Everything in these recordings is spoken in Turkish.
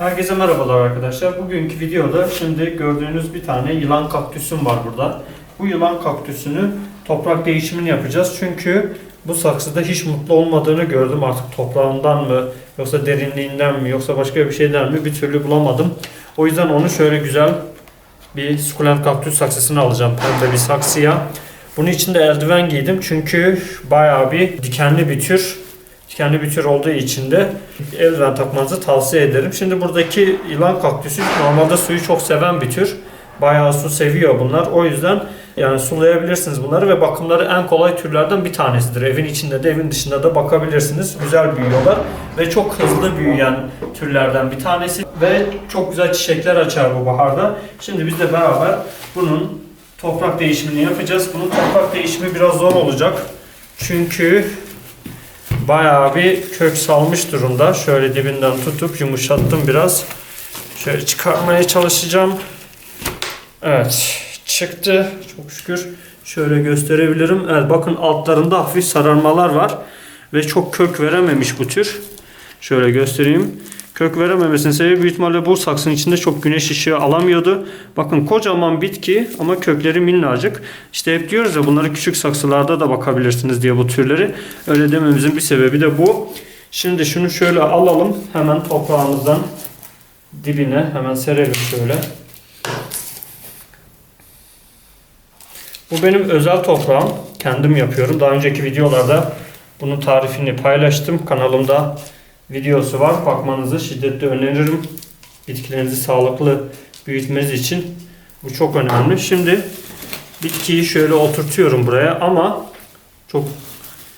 Herkese merhabalar arkadaşlar. Bugünkü videoda şimdi gördüğünüz bir tane yılan kaktüsüm var burada. Bu yılan kaktüsünü toprak değişimini yapacağız. Çünkü bu saksıda hiç mutlu olmadığını gördüm. Artık toprağından mı yoksa derinliğinden mi yoksa başka bir şeyden mi bir türlü bulamadım. O yüzden onu şöyle güzel bir sukulent kaktüs saksısını alacağım. Pembe bir saksıya. Bunun için de eldiven giydim. Çünkü bayağı bir dikenli bir tür. Dikenli bir tür olduğu için de eldiven takmanızı tavsiye ederim. Şimdi buradaki yılan kaktüsü normalde suyu çok seven bir tür. Bayağı su seviyor bunlar. O yüzden yani sulayabilirsiniz bunları ve bakımları en kolay türlerden bir tanesidir. Evin içinde de evin dışında da bakabilirsiniz. Güzel büyüyorlar ve çok hızlı büyüyen türlerden bir tanesi ve çok güzel çiçekler açar bu baharda. Şimdi biz de beraber bunun toprak değişimini yapacağız. Bunun toprak değişimi biraz zor olacak. Çünkü bayağı bir kök salmış durumda. Şöyle dibinden tutup yumuşattım biraz. Şöyle çıkarmaya çalışacağım. Evet çıktı çok şükür. Şöyle gösterebilirim. Evet bakın altlarında hafif sararmalar var. Ve çok kök verememiş bu tür. Şöyle göstereyim. Kök verememesinin sebebi büyük ihtimalle bu saksının içinde çok güneş ışığı alamıyordu. Bakın kocaman bitki ama kökleri minnacık. İşte hep diyoruz ya bunları küçük saksılarda da bakabilirsiniz diye bu türleri. Öyle dememizin bir sebebi de bu. Şimdi şunu şöyle alalım. Hemen toprağımızdan dibine hemen serelim şöyle. Bu benim özel toprağım. Kendim yapıyorum. Daha önceki videolarda bunun tarifini paylaştım. Kanalımda videosu var. Bakmanızı şiddetle öneririm. Bitkilerinizi sağlıklı büyütmeniz için bu çok önemli. Şimdi bitkiyi şöyle oturtuyorum buraya ama çok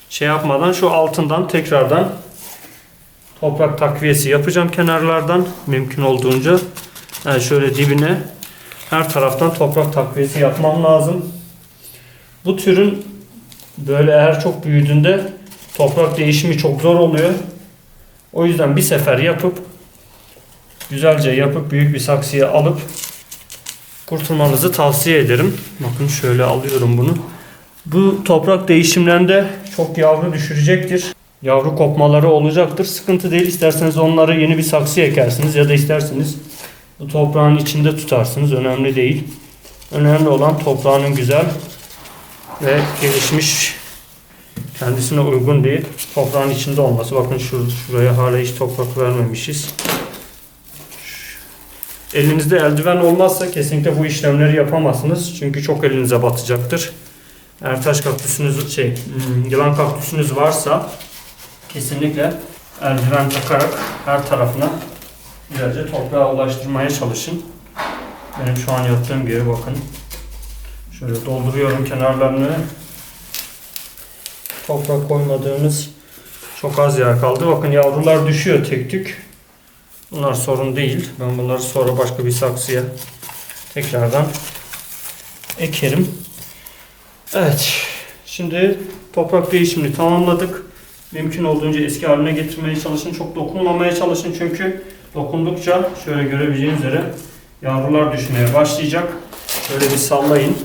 şey yapmadan şu altından tekrardan toprak takviyesi yapacağım kenarlardan mümkün olduğunca. Yani şöyle dibine her taraftan toprak takviyesi yapmam lazım. Bu türün böyle eğer çok büyüdüğünde toprak değişimi çok zor oluyor. O yüzden bir sefer yapıp güzelce yapıp büyük bir saksıya alıp kurtulmanızı tavsiye ederim. Bakın şöyle alıyorum bunu. Bu toprak değişimlerinde çok yavru düşürecektir. Yavru kopmaları olacaktır. Sıkıntı değil. İsterseniz onları yeni bir saksıya ekersiniz ya da isterseniz bu toprağın içinde tutarsınız. Önemli değil. Önemli olan toprağının güzel ve gelişmiş kendisine uygun değil toprağın içinde olması. Bakın şur şuraya hala hiç toprak vermemişiz. Elinizde eldiven olmazsa kesinlikle bu işlemleri yapamazsınız. Çünkü çok elinize batacaktır. Eğer taş kaktüsünüz şey hmm, yılan kaktüsünüz varsa kesinlikle eldiven takarak her tarafına güzelce toprağa ulaştırmaya çalışın. Benim şu an yaptığım gibi bakın. Şöyle dolduruyorum kenarlarını. Toprak koymadığımız çok az yer kaldı. Bakın yavrular düşüyor tek tük. Bunlar sorun değil. Ben bunları sonra başka bir saksıya tekrardan ekerim. Evet. Şimdi toprak değişimini tamamladık. Mümkün olduğunca eski haline getirmeye çalışın. Çok dokunmamaya çalışın çünkü dokundukça şöyle görebileceğiniz üzere yavrular düşmeye başlayacak. Şöyle bir sallayın.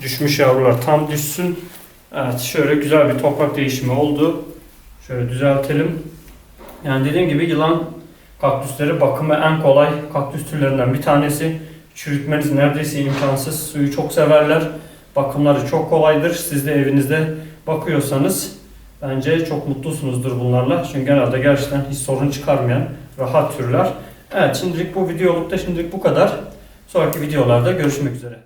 Düşmüş yavrular tam düşsün. Evet şöyle güzel bir toprak değişimi oldu. Şöyle düzeltelim. Yani dediğim gibi yılan kaktüsleri bakımı en kolay kaktüs türlerinden bir tanesi. Çürütmeniz neredeyse imkansız. Suyu çok severler. Bakımları çok kolaydır. Siz de evinizde bakıyorsanız bence çok mutlusunuzdur bunlarla. Çünkü genelde gerçekten hiç sorun çıkarmayan rahat türler. Evet şimdilik bu videolukta şimdilik bu kadar. Sonraki videolarda görüşmek üzere.